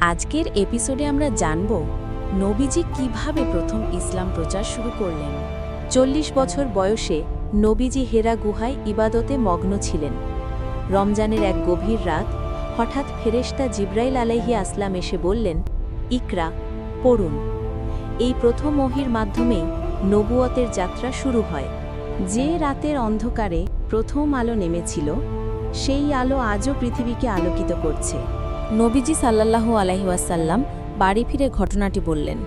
আজকের এপিসোডে আমরা জানব, নবীজি কীভাবে প্রথম ইসলাম প্রচার শুরু করলেন। চল্লিশ বছর বয়সে নবীজি হেরা গুহায় ইবাদতে মগ্ন ছিলেন। রমজানের এক গভীর রাত হঠাৎ ফেরেশতা জিব্রাইল আলাইহি আসলাম এসে বললেন, ইকরা, পড়ুন। এই প্রথম ওহির মাধ্যমেই নবুয়তের যাত্রা শুরু হয়। যে রাতের অন্ধকারে প্রথম আলো নেমেছিল, সেই আলো আজও পৃথিবীকে আলোকিত করছে। নবীজি সাল্লাল্লাহু আলাইহাসাল্লাম বাড়ি ফিরে ঘটনাটি বললেন।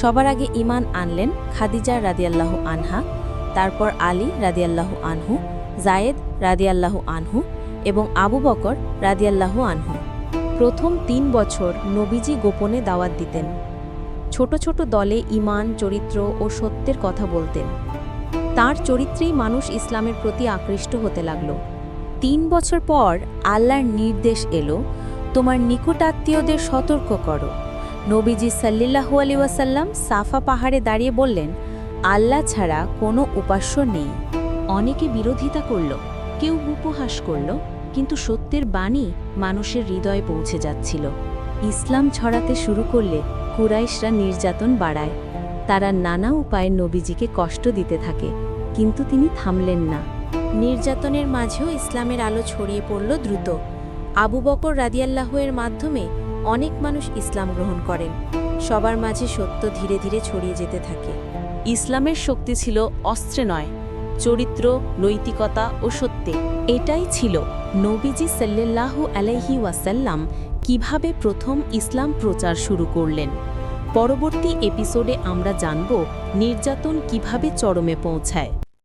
সবার আগে ইমান আনলেন খাদিজা রাদিয়াল্লাহু আনহা, তারপর আলী রাদিয়াল্লাহু আনহু, জায়েদ রাদিয়াল্লাহু আনহু এবং আবু বকর রাদিয়াল্লাহু আনহু। প্রথম তিন বছর নবীজি গোপনে দাওয়াত দিতেন। ছোট ছোট দলে ইমান চরিত্র ও সত্যের কথা বলতেন। তার চরিত্রেই মানুষ ইসলামের প্রতি আকৃষ্ট হতে লাগল। তিন বছর পর আল্লাহর নির্দেশ এলো তোমার নিকটাত্মীয়দের সতর্ক করো। নবীজি সাল্লিল্লাহু আলি ওয়াসাল্লাম সাফা পাহাড়ে দাঁড়িয়ে বললেন, আল্লাহ ছাড়া কোনো উপাস্য নেই। অনেকে বিরোধিতা করল, কেউ উপহাস করল, কিন্তু সত্যের বাণী মানুষের হৃদয়ে পৌঁছে যাচ্ছিল। ইসলাম ছড়াতে শুরু করলে কুরাইশরা নির্যাতন বাড়ায়। তারা নানা উপায়ে নবীজিকে কষ্ট দিতে থাকে, কিন্তু তিনি থামলেন না। নির্যাতনের মাঝেও ইসলামের আলো ছড়িয়ে পড়ল দ্রুত। আবু বকর রাদিয়াল্লাহের মাধ্যমে অনেক মানুষ ইসলাম গ্রহণ করেন। সবার মাঝে সত্য ধীরে ধীরে ছড়িয়ে যেতে থাকে। ইসলামের শক্তি ছিল অস্ত্রে নয়, চরিত্র, নৈতিকতা ও সত্যে। এটাই ছিল নবীজি সাল্লাল্লাহু আলাইহি ওয়াসাল্লাম কীভাবে প্রথম ইসলাম প্রচার শুরু করলেন। পরবর্তী এপিসোডে আমরা জানব নির্যাতন কীভাবে চরমে পৌঁছায়।